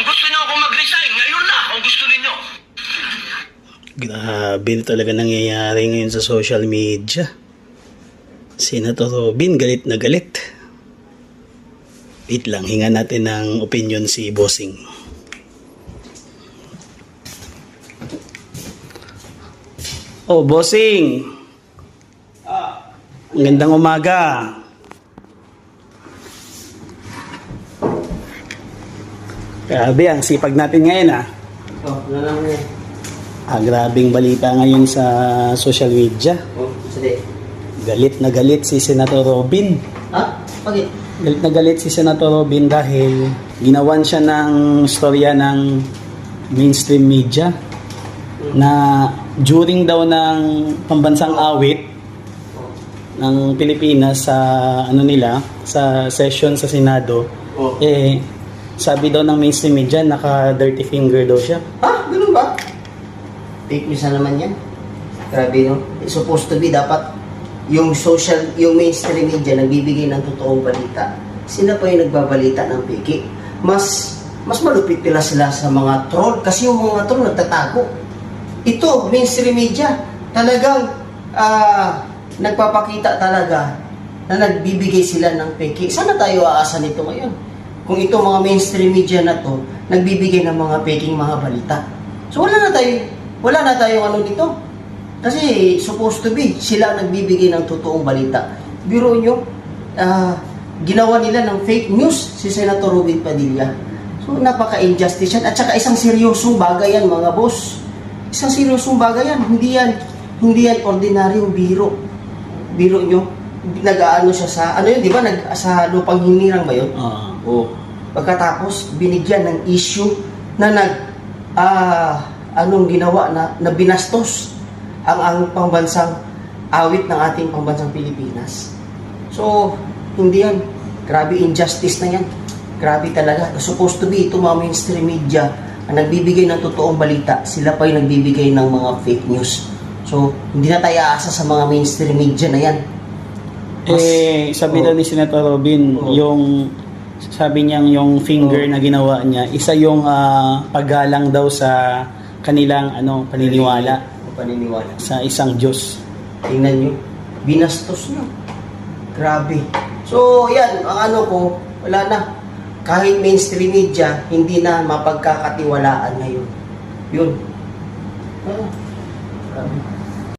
Kung gusto niyo ako mag-resign, ngayon na, kung gusto niyo. Grabe talaga nangyayari ngayon sa social media. Senator Robin, galit na galit. Wait lang, hinga natin ng opinion si Bossing. Oh, Bossing! Ang gandang umaga. Grabe, ang sipag natin ngayon ah. Oh, ano lang yan? Ah, grabing balita ngayon sa social media. Oh, sali. Galit na galit si Senator Robin. Ha? Bakit? Galit na galit si Senator Robin dahil ginawan siya ng storya ng mainstream media na during daw ng pambansang awit ng Pilipinas sa ano nila sa session sa Senado Oh. eh sabi daw ng mainstream media naka dirty finger daw siya Ha? Ganun ba? Fake news na naman yan. Grabe no? It's supposed to be dapat yung social, yung mainstream media nagbibigay ng totoong balita. Sila pa yung nagbabalita ng piki. Mas mas malupit pila sila sa mga troll kasi yung mga troll nagtatago. Ito, mainstream media, talagang ah, nagpapakita talaga na nagbibigay sila ng peki. Sana tayo aasa nito ngayon? Kung ito mga mainstream media na to, nagbibigay ng mga peking mga balita. So wala na tayo, wala na tayong ano dito. Kasi supposed to be, sila nagbibigay ng totoong balita. Biro nyo, ah, ginawa nila ng fake news si Senator Robin Padilla. So napaka-injustice yan. At saka isang seryosong bagay yan mga boss. Isang seryosong bagay yan. Hindi yan, hindi yan ordinaryong biro. Biro nyo, nag-aano siya sa, ano yun, di ba, nag, sa lupang hinirang ba yun? Ah. O pagkatapos binigyan ng issue na nag ah anong ginawa na, na binastos ang ang pambansang awit ng ating pambansang Pilipinas. So, hindi yan. Grabe injustice na yan. Grabe talaga. Supposed to be ito mga mainstream media ang nagbibigay ng totoong balita. Sila pa yung nagbibigay ng mga fake news. So, hindi na tayo aasa sa mga mainstream media na yan. Mas- Eh, sabi Oh. daw ni Senator Robin, Oh. yung sabi niyang yung finger Oh. na ginawa niya, isa yung ah, paggalang daw sa kanilang ano paniniwala O paniniwala. sa isang Diyos. Tingnan nyo, binastos nyo. Grabe. So, yan, ang ano ko, wala na. Kahit mainstream media, hindi na mapagkakatiwalaan ngayon. Yun. Ah, grabe.